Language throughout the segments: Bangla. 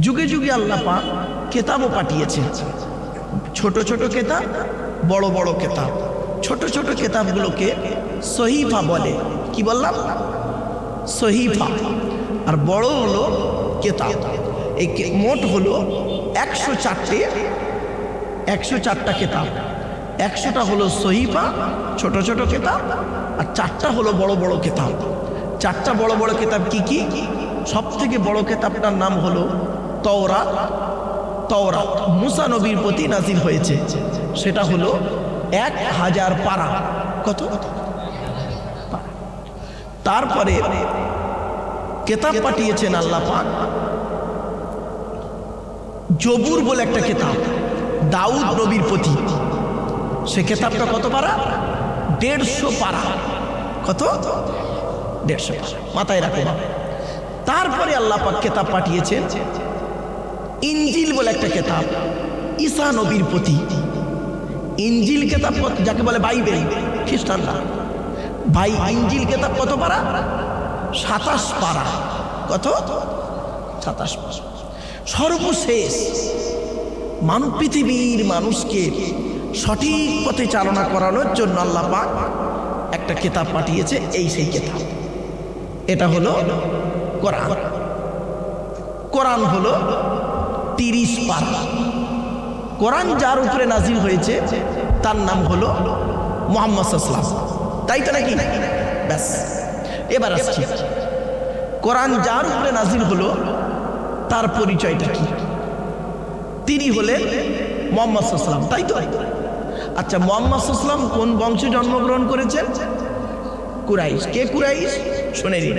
যুগে যুগে আল্লাহ পাক কেতাবও পাঠিয়েছে ছোট ছোট কেতাব, বড় বড় কেতাব। ছোট ছোট কেতাবগুলোকে সহিফা বলে। কি বললাম? সহিফা। আর বড় হলো কেতাব। এই মোট হলো একশো চারটে, একশো চারটা কেতাব। একশোটা হলো সহিফা, ছোট ছোট কেতাব, আর চারটা হলো বড় বড় কেতাব। চারটা বড় বড় কেতাব কি কি? সব থেকে বড় কেতাবটার নাম হলো তওরা তওরা মুসা নবীর প্রতি নাজিল হয়েছে। সেটা হলো এক হাজার পারা। কত? তারপরে কেতাব পাঠিয়েছেন আল্লাহ জবুর বলে একটা কেতাব, দাউদ নবীর প্রতি। সে কেতাবটা কত পারা? দেড়শো পারা। কত? দেড়শো মাথায় রাখো। তারপরে আল্লাহ কেতাব পাঠিয়েছেন ইঞ্জিল বলে একটা কেতাব। ঈসা নবীর প্রতি। ইঞ্জিল কেতাব যাকে বলে বাইবেল, খ্রিস্টানরা। ভাই, ইঞ্জিল কেতাব কত পারা? সাতাশ পারা। কত? সাতাশ পারা। সর্বশেষ মানব পৃথিবীর মানুষকে সঠিক পথে চালনা করানোর জন্য আল্লাহ পাক একটা কেতাব পাঠিয়েছে, এই সেই কেতাব। এটা হলো কোরআন। কোরআন হলো তিরিশ পারা কোরআন যার উপরে নাজিল হয়েছে, তার নাম হলো মোহাম্মদ তাই তো নাকি? ব্যাস। এবার আসছি। কোরআন যার উপরে নাজিল হলো, তার পরিচয়টা কি? তিনি হলেন মোহাম্মদ তাই তো? আচ্ছা মোহাম্মদ কোন বংশে জন্মগ্রহণ করেছেন? কুরাইশ। কে কুরাইশ? শুনে নিন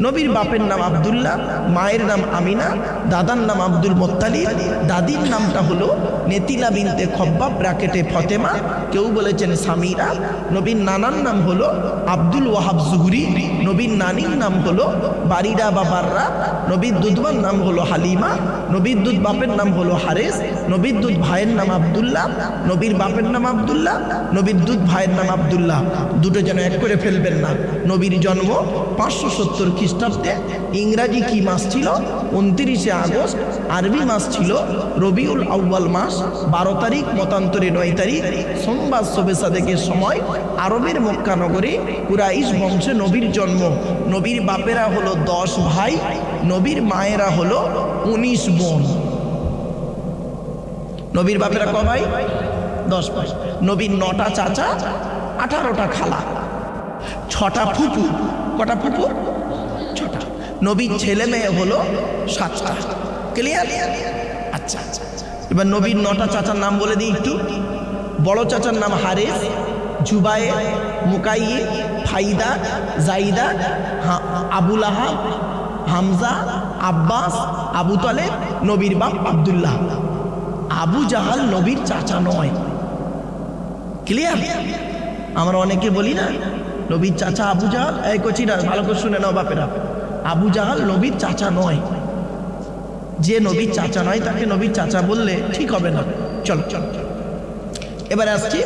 নবীর বাপের নাম আবদুল্লাহ, মায়ের নাম আমিনা, দাদার নাম আব্দুল মোত্তালিব, দাদির নামটা হলো নেতিলা বিনতে খব্বা ব্র্যাকেটে ফতেমা। কেউ বলেছেন সামিরা। নবীর নানার নাম হলো আব্দুল ওয়াহাব জুহরি। নবীর নানির নাম হলো বারিরা বা বাররা। নবীর দুধবার নাম হলো হালিমা। নবীর দুধ বাপের নাম হলো হারেস। নবীর দুধ ভাইয়ের নাম আবদুল্লাহ। নবীর বাপের নাম আবদুল্লাহ। নবীর দুধ ভাইয়ের নাম আবদুল্লাহ। দুটো যেন এক করে ফেলবেন না। নবীর জন্ম পাঁচশো সত্তর খ্রিস্টাব্দে ইংরাজি কি মাস ছিল? উনত্রিশে আগস্ট, আরবি মাস ছিল রবিউল আউ্বাল মাস, বারো তারিখ, মতান্তরে নয় তারিখ, সোমবার শোবে সাদেকের সময়, আরবের মক্কা নগরে কুরাইশ বংশে নবীর জন্ম। নবীর বাপেরা হলো দশ ভাই, নবীর মায়েরা হলো উনিশ বোন। নবীর বাপেরা ক ভাই? দশ ভাই। নবীর নটা চাচা, আঠারোটা খালা। ছটা ফুপু। কটা ফুপু? নবীর ছেলে মেয়ে হলো সাতটা। ক্লিয়ার আচ্ছা আচ্ছা এবার নবীর নটা চাচার নাম বলে দিই একটু। বড় চাচার নাম হারেস, জুবায়ে, মুকাইয়ে, ফাইদা, জাইদা আবুল আহাব, হামজা, আব্বাস, আবু তালেব, নবীর বাপ আবদুল্লাহ। আবু জাহাল নবীর চাচা নয়। ক্লিয়ার আমরা অনেকে বলি না, নবীর চাচা আবু জাহাল। এই কচিরা, ভালো করে শুনে নাও বাপেরা। আবু জাহাল নবীর চাচা নয়। যে নবীর চাচা নয়, তাকে নবীর চাচা বললে ঠিক হবে না। চলো। চলো। এবার আসছি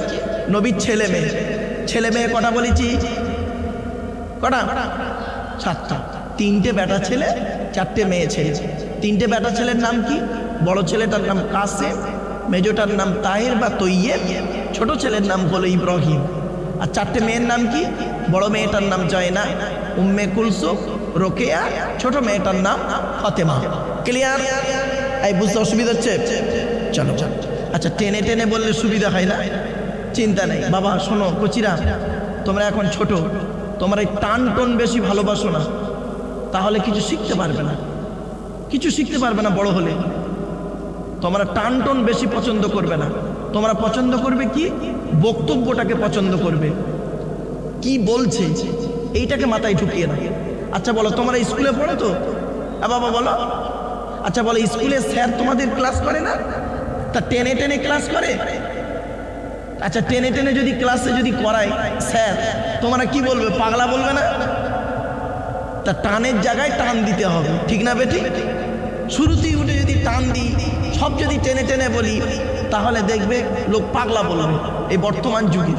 নবীর ছেলে মেয়ে। ছেলে মেয়ে কটা বলেছি? কটা? সাতটা। তিনটে বেটা ছেলে, চারটে মেয়ে ছেলে। তিনটে বেটা ছেলের নাম কি? বড় ছেলেটার নাম কাসেম, মেজোটার নাম তাহের বা তৈয়েব, ছোট ছেলের নাম হলো ইব্রাহিম। আর চারটে মেয়ের নাম কি? বড় মেয়েটার নাম জয়না, উম্মে কুলসুম রোকেয়া, ছোট মেয়েটার নাম ফাতেমা। ক্লিয়ার এই বুঝতে অসুবিধা হচ্ছে? চলো। আচ্ছা টেনে টেনে বললে সুবিধা হয় না? চিন্তা নেই। বাবা, শোনো কচিরা তোমরা এখন ছোট। তোমরা এই টান টন বেশি ভালোবাসো না। তাহলে কিছু শিখতে পারবে না। কিছু শিখতে পারবে না বড় হলে। তোমরা টান টন বেশি পছন্দ করবে না। তোমরা পছন্দ করবে কি? বক্তব্যটাকে পছন্দ করবে। কি বলছে? এইটাকে মাথায় ঢুকিয়ে না আচ্ছা বলো, তোমরা স্কুলে পড়ো তো? বাবা বলো। আচ্ছা বলো স্কুলে স্যার তোমাদের ক্লাস করে না? তা টেনে টেনে ক্লাস করে? আচ্ছা টেনে টেনে যদি ক্লাসে যদি করায়, স্যার, তোমরা কি বলবে, পাগলা বলবে না? তা টানের জায়গায় টান দিতে হবে, ঠিক না বেটি? শুরুতেই উঠে যদি টান দিই, সব যদি টেনে টেনে বলি, তাহলে দেখবে লোক পাগলা বলবে, এই বর্তমান যুগে।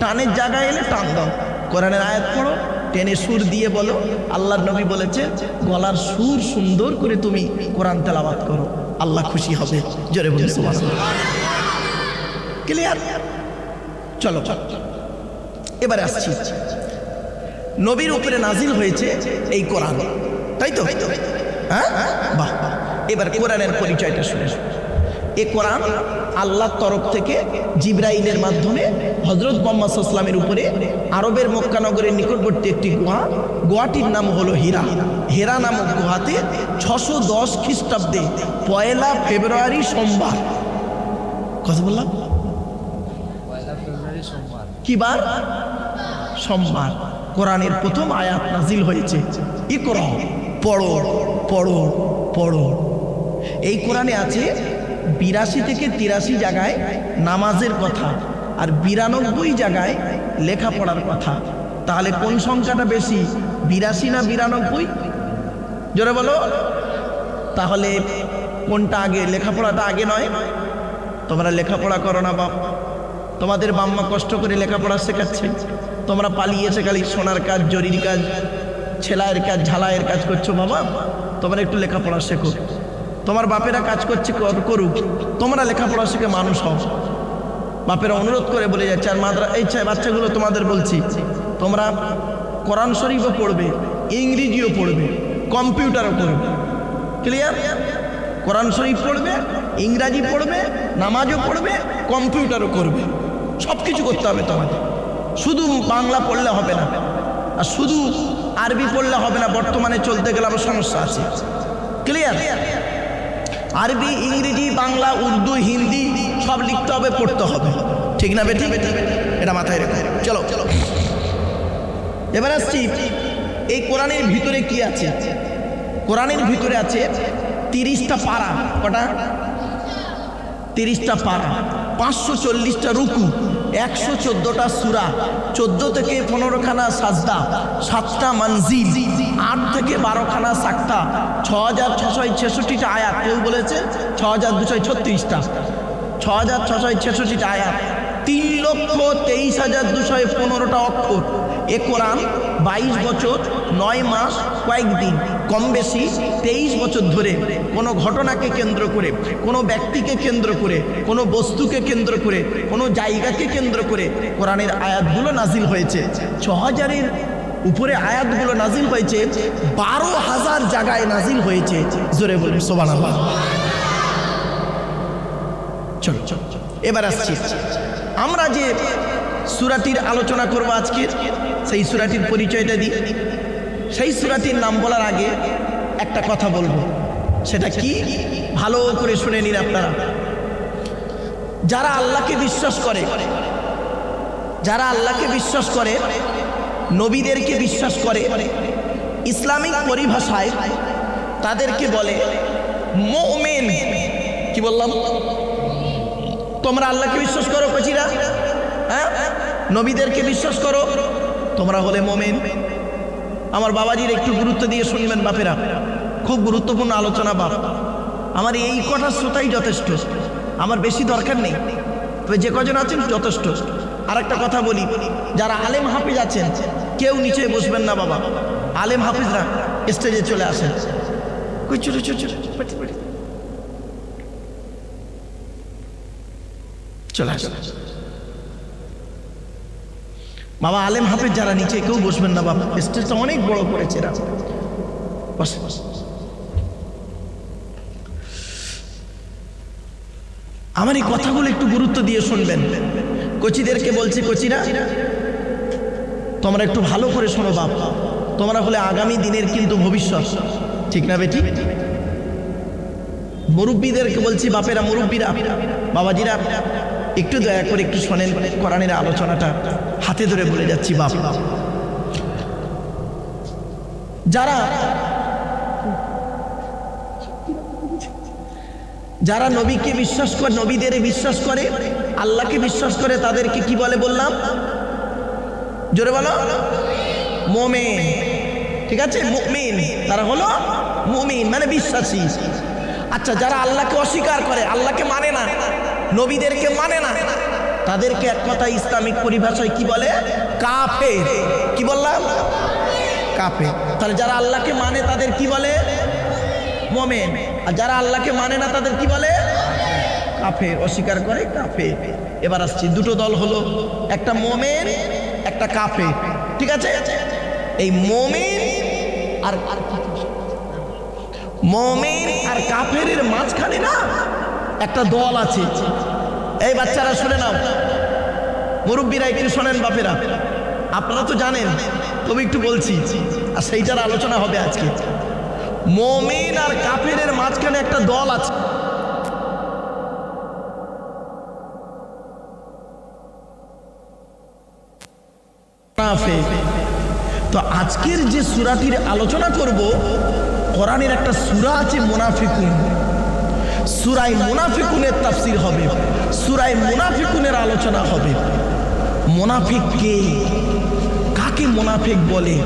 টানের জায়গায় এলে টান দাও, কোরআনের আয়াত পড়ো। টেনে সুর দিয়ে বলো। আল্লাহর নবী বলেছে, গলার সুর সুন্দর করে তুমি কোরআন তেলাবাত করো। আল্লাহ খুশি হবে। জোরে বলে ক্লিয়ার চলো। এবারে আসছি। নবীর উপরে নাজিল হয়েছে এই কোরআন। তাই তো? হ্যাঁ? বাহ বাহ। এবার কোরআনের পরিচয়টা শুনে এ কোরআন আল্লাহর তরফ থেকে জিব্রাইলের মাধ্যমে হজরত মোহাম্মদ ইসলামের উপরে আরবের মক্কানগরের নিকটবর্তী একটি গুহা। গুহাটির নাম হলো হীরা। হেরা নামক গুহাতে ছশো দশ খ্রিস্টাব্দে পয়লা ফেব্রুয়ারি সোমবার। কথা বললাম? পয়লা সোমবার। কি বার সোমবার। কোরআনের প্রথম আয়াত নাজিল হয়েছে। ইকরা পড়ো পড়ো পড়ো। এই কোরআনে আছে বিরাশি থেকে তিরাশি জায়গায় নামাজের কথা আর বিরানব্বই জায়গায় লেখাপড়ার কথা। তাহলে কোন সংখ্যাটা বেশি, বিরাশি না বিরানব্বই? জোরে বলো। তাহলে কোনটা আগে, লেখাপড়াটা আগে নয়? তোমরা লেখাপড়া করো না বাপ। তোমাদের বাম্মা কষ্ট করে লেখাপড়া শেখাচ্ছে। তোমরা পালিয়েছে খালি সোনার কাজ, জরির কাজ, ছেলাইয়ের কাজ, ঝালাইয়ের কাজ করছ বাবা। তোমরা একটু লেখাপড়া শেখো। তোমার বাপেরা কাজ করছে করুক। তোমরা লেখাপড়া শিখে মানুষ হও। বাপেরা অনুরোধ করে বলে যাচ্ছে, আর মাদ্রা এই বাচ্চাগুলো তোমাদের বলছি, তোমরা কোরআন শরীফও পড়বে, ইংরেজিও পড়বে, কম্পিউটারও পড়বে। ক্লিয়ার কোরআন শরীফ পড়বে, ইংরাজি পড়বে, নামাজও পড়বে, কম্পিউটারও করবে। সব কিছু করতে হবে তোমাদের। শুধু বাংলা পড়লে হবে না। আর শুধু আরবি পড়লে হবে না, বর্তমানে চলতে গেলে আবার সমস্যা আছে। ক্লিয়ার আরবি, ইংরেজি, বাংলা, উর্দু, হিন্দি সব লিখতে হবে, পড়তে হবে। ঠিক না বেটি? এটা মাথায় রেখে। চলো। চলো এবার আসছি, এই কোরআনের ভিতরে কি আছে? কোরআনের ভিতরে আছে তিরিশটা পারা। কটা? তিরিশটা পারা। পাঁচশো চল্লিশটা রুকু। একশো চোদ্দোটা সুরা, চোদ্দ থেকে পনেরোখানা সাজদা, সাতটা মানজিল, আট থেকে বারোখানা সাক্তা ছ হাজার ছশো ছেষট্টিটা আয়াত। কেউ বলেছে ছ হাজার দুশো ছত্রিশটা। ছ হাজার ছশো ছেষট্টিটা আয়াত। তিন লক্ষ তেইশ হাজার দুশো পনেরোটা অক্ষর। এ কোরআন বাইশ বছর, নয় মাস, কয়েকদিন। কম বেশি তেইশ বছর ধরে কোনো ঘটনাকে কেন্দ্র করে, কোনো ব্যক্তিকে কেন্দ্র করে, কোনো বস্তুকে কেন্দ্র করে, কোনো জায়গাকে কেন্দ্র করে কোরআনের আয়াতগুলো নাজিল হয়েছে। ছ হাজারের উপরে আয়াতগুলো নাজিল হয়েছে, বারো হাজার জায়গায় নাজিল হয়েছে। জোরে বলুন সোবান। এবার আসছি। আমরা যে সুরাটির আলোচনা করব আজকে সেই সুরাটির পরিচয়টা দিই। সেই সুরাটির নাম বলার আগে একটা কথা বলব। সেটা কি? ভালো করে শুনে নিন আপনারা। যারা আল্লাহকে বিশ্বাস করে, যারা আল্লাহকে বিশ্বাস করে, নবীদেরকে বিশ্বাস করে, ইসলামিক পরিভাষায় তাদেরকে বলে মোমেন। কি বললাম? তোমরা আল্লাহকে বিশ্বাস করো কচিরা? হ্যাঁ? নবীদেরকে বিশ্বাস করো? তোমরা হলে মোমেন। আমার বাবাজির একটু গুরুত্ব দিয়ে শুনবেন বাপেরা। খুব গুরুত্বপূর্ণ আলোচনা বাপ। আমার এই কটা শ্রোতাই যথেষ্ট। আমার বেশি দরকার নেই। তবে যে কজন আছেন যথেষ্ট। আর একটা কথা বলি, যারা আলেম হাফিজ আছেন, কেউ নিচে বসবেন না বাবা। আলেম হাফিজরা স্টেজে চলে আসেন। চলে আসেন। বাবা আলেম হাফিজ যারা নিচে, কেউ বসবেন না বাবা স্টেজটা অনেক বড় করেছে এরা। বসে। আমার এই কথাগুলো একটু গুরুত্ব দিয়ে শুনবেন। কোচিদেরকে বলছি, কোচিরা, তোমরা একটু ভালো করে শোনো বাপ। তোমরা হলে আগামী দিনের কিন্তু ভবিষ্যৎ। ঠিক না বেটি? মুরব্বীদেরকে বলছি, বাপেরা, মুরব্বীরা, বাবাজিরা, একটু দয়া করে একটু শোনেন কোরআনের আলোচনাটা। হাতে ধরে বলে যাচ্ছি, বাপ। যারা যারা নবীকে বিশ্বাস করে, নবীদের বিশ্বাস করে, আল্লাহকে বিশ্বাস করে, তাদেরকে কি বলে বললাম? জোরে বলো। মোমেন। ঠিক আছে? মুমিন। তারা হলো মুমিন মানে বিশ্বাসী। আচ্ছা যারা আল্লাহকে অস্বীকার করে, আল্লাহকে মানে না, নবীদেরকে মানে না তাদেরকে এক কথা ইসলামিক পরিভাষায় কি বলে? কাফে কি বললাম? কাফে তাহলে যারা আল্লাহকে মানে তাদের কি বলে? মোমেন। আর যারা আল্লাহকে মানে না তাদের কি বলে? কাফে অস্বীকার করে কাফে এবার আসছি, দুটো দল হলো, একটা মোমেন, একটা কাফে ঠিক আছে? এই মোমেন আর আর মোমেন আর কাফের মাঝখানে না একটা দল আছে। এই বাচ্চারা, শুনে নাও। মুরব্বীরা, একটু শোনেন বাপেরা। আপনারা তো জানেন তবে একটু বলছি, আর সেইটার আলোচনা হবে আজকে। মোমেন আর কাফেরের মাঝখানে একটা দল আছে। তো আজকের যে সুরাটির আলোচনা করব, কোরআনের একটা সুরা আছে মুনাফিকুন। সুরাই মুনাফিকুনের তাফসির হবে সুরাই মুনাফিকুনের আলোচনা হবে। মুনাফিক কে? কাকে মুনাফিক বলে?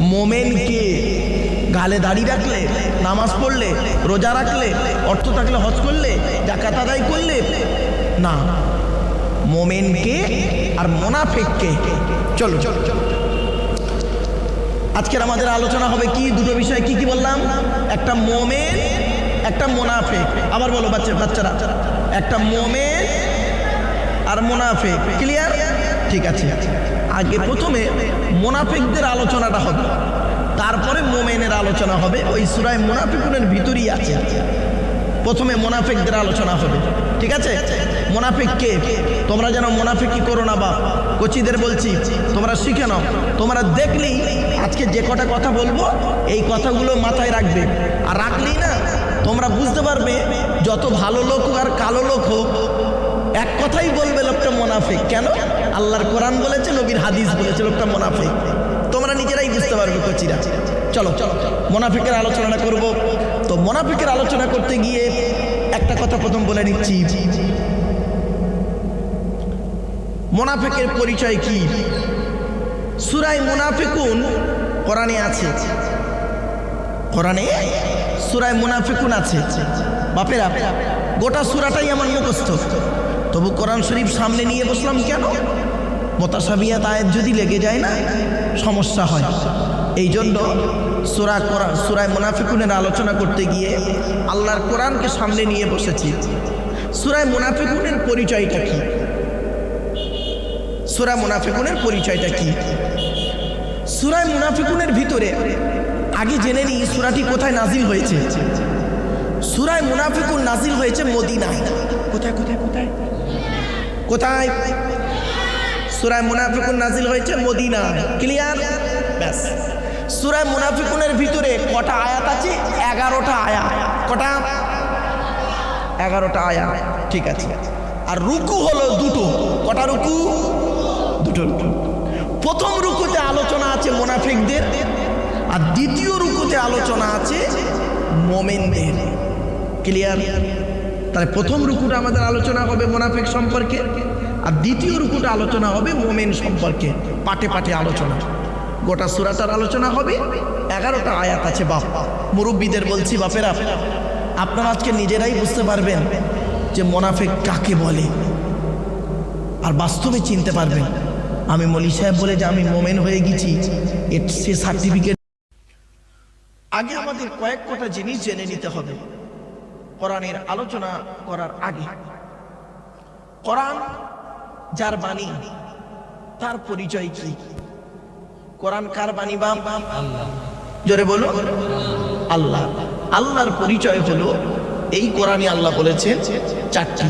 মোমেনকে গালে দাড়ি রাখলে, নামাজ পড়লে, রোজা রাখলে, অর্থ থাকলে হজ করলে জাকাত আদায় করলে? না। মোমেনকে আর মোনাফেককে চলো। আজকের আমাদের আলোচনা হবে কি? দুটো বিষয় কি কি বললাম? একটা মোমেন একটা মোনাফেক। আবার বলো বাচ্চা বাচ্চারা। একটা মোমেন আর মোনাফেক। ক্লিয়ার ঠিক আছে। আগে প্রথমে মোনাফেকদের আলোচনাটা হবে। তারপরে মোমেনের আলোচনা হবে। ওই সুরায় মোনাফিকুনের ভিতরেই আছে। প্রথমে মোনাফেকদের আলোচনা হবে। ঠিক আছে? মোনাফিক কে? তোমরা যেন মোনাফিকি করো না বা কোচিদের বলছি, তোমরা শিখে নাও। তোমরা দেখলেই আজকে যে কটা কথা বলব, এই কথাগুলো মাথায় রাখবে। আর রাখলেই না তোমরা বুঝতে পারবে, যত ভালো লোক হোক আর কালো লোক হোক, এক কথাই বলবে লোকটা মোনাফিক। কেন? আল্লাহর কোরআন বলেছে, নবীর হাদিস বলেছে, লোকটা মোনাফিক। তোমরা নিজেরাই বুঝতে পারবে, কোচিরা। চলো চলো মোনাফিকের আলোচনা করব। তো মোনাফিকের আলোচনা করতে গিয়ে একটা কথা প্রথম বলে নিচ্ছি। মোনাফিকের পরিচয় কি? সুরাই মুনাফিকুন কোরআনে আছে। কোরআনে? সুরায় মুনাফিকুন আছে। বাপেরা, গোটা সুরাটাই আমার মুখস্থ। তবু কোরআন শরীফ সামনে নিয়ে বসলাম কেন? মোতাসাবিয়াত আয়াত যদি লেগে যায় না, সমস্যা হয়। এই জন্য সুরা কোরআন সুরায় মুনাফিকুনের আলোচনা করতে গিয়ে আল্লাহর কোরআনকে সামনে নিয়ে বসেছি। সুরায় মুনাফিকুনের পরিচয়টা কি? সুরা মুনাফিকুনের পরিচয়টা কি? সুরায় মুনাফিকুনের ভিতরে আগে জেনে নিই সুরাটি কোথায় নাজিল হয়েছে। সুরায় মুনাফিকুন নাজিল হয়েছে মদিনায়। কোথায় কোথায় কোথায়? কোথায়? সুরায় মুনাফিকুন নাজিল হয়েছে মদিনা ক্লিয়ার ব্যাস। সুরায় মুনাফিকুনের ভিতরে কটা আয়াত আছে? এগারোটা আয়াত। কটা? এগারোটা আয়াত। ঠিক আছে। আর রুকু হলো দুটো। কটা রুকু? দুটো। রুকু প্রথম রুকুতে আলোচনা আছে মোনাফিকদের। আর দ্বিতীয় রুকুতে আলোচনা আছে মোমেনদের। ক্লিয়ার তাহলে প্রথম রুকুটা আমাদের আলোচনা হবে মোনাফেক সম্পর্কে, আর দ্বিতীয় রুকুটা আলোচনা হবে মোমেন সম্পর্কে, পাটে পাটে আলোচনা। গোটা সুরাটার আলোচনা হবে, এগারোটা আয়াত আছে, বাপ। মুরব্বীদের বলছি, বাপেরা, আপনারা আজকে নিজেরাই বুঝতে পারবেন যে মোনাফেক কাকে বলে। আর বাস্তবে চিনতে পারবেন। আমি মলি সাহেব বলে যে আমি মোমেন হয়ে গেছি, এর সে সার্টিফিকেট আগে আমাদের কয়েক কটা জিনিস জেনে নিতে হবে। কোরআনের আলোচনা করার আগে। কোরআন যার বাণী, তার পরিচয় কি? কোরআন কার বাণী বা আল্লাহ জোরে বলো আল্লাহ। আল্লাহর পরিচয় হলো এই কোরআনে আল্লাহ বলেছেন, চারটি।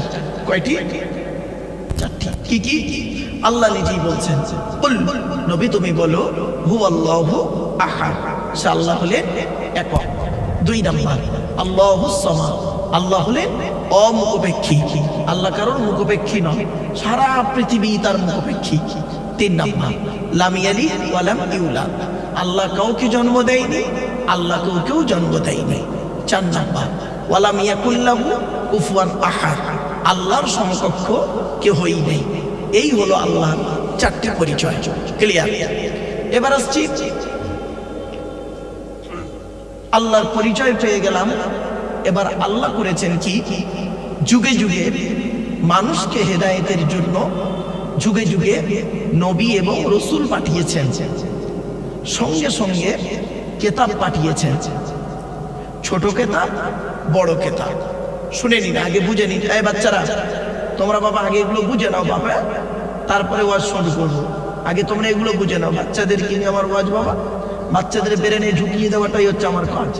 কয়টি? কি কি? আল্লাহ নিজেই বলছেন বল নবী তুমি বলো হু আল্লাহ আহাদ। সে আল্লাহ হলেন একক দুই নাম্বার, আল্লাহ আল্লাহ হলেন অমুখপেক্ষী। আল্লাহ কারোর মুখপেক্ষী নয় সারা পৃথিবী তার মুখপেক্ষী। তিন নাম্বার লামিয়ালি ওয়ালাম আল্লাহ কাউকে জন্ম দেয়নি, আল্লাহ কাউকেও জন্ম দেয়নি। চার নাম্বার ওয়ালাম ইয়াকুল্লাহু কুফুয়ান আহাদ। আল্লাহর সমকক্ষ কেহই নেই। এই হলো আল্লাহ চারটি পরিচয়। ক্লিয়ার এবার আসছি আল্লাহর পরিচয় পেয়ে গেলাম। এবার আল্লাহ করেছেন কি? যুগে যুগে মানুষকে হেদায়েতের জন্য যুগে যুগে নবী এবং রসুল পাঠিয়েছেন। সঙ্গে সঙ্গে কেতাব পাঠিয়েছেন। ছোট কেতাব, বড় কেতাব। শুনে নিন, আগে বুঝে নিন। এই বাচ্চারা, তোমরা বাবা, আগে এগুলো বুঝে নাও বাবা। তারপরে ওয়াজ শুরু করব। আগে তোমরা এগুলো বুঝে নাও। বাচ্চাদের কিনে আমার ওয়াজ বাবা? বাচ্চাদের বেরেনে ঢুকিয়ে দেওয়াটাই হচ্ছে আমার কাজ।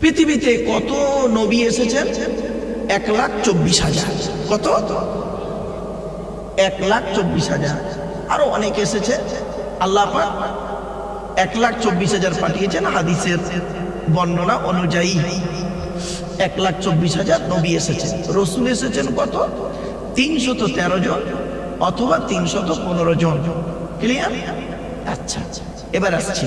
পৃথিবীতে কত নবী এসেছেন? এক লাখ চব্বিশ হাজার। কত? এক লাখ চব্বিশ হাজার। আরও অনেক এসেছে। আল্লাহ এক লাখ চব্বিশ হাজার পাঠিয়েছেন হাদিসের বর্ণনা অনুযায়ী। এক লাখ চব্বিশ হাজার নবী এসেছেন। রসুল এসেছেন কত? তিনশত তেরো জন অথবা তিনশত পনেরো জন। ক্লিয়ার আচ্ছা আচ্ছা। এবার আসছি।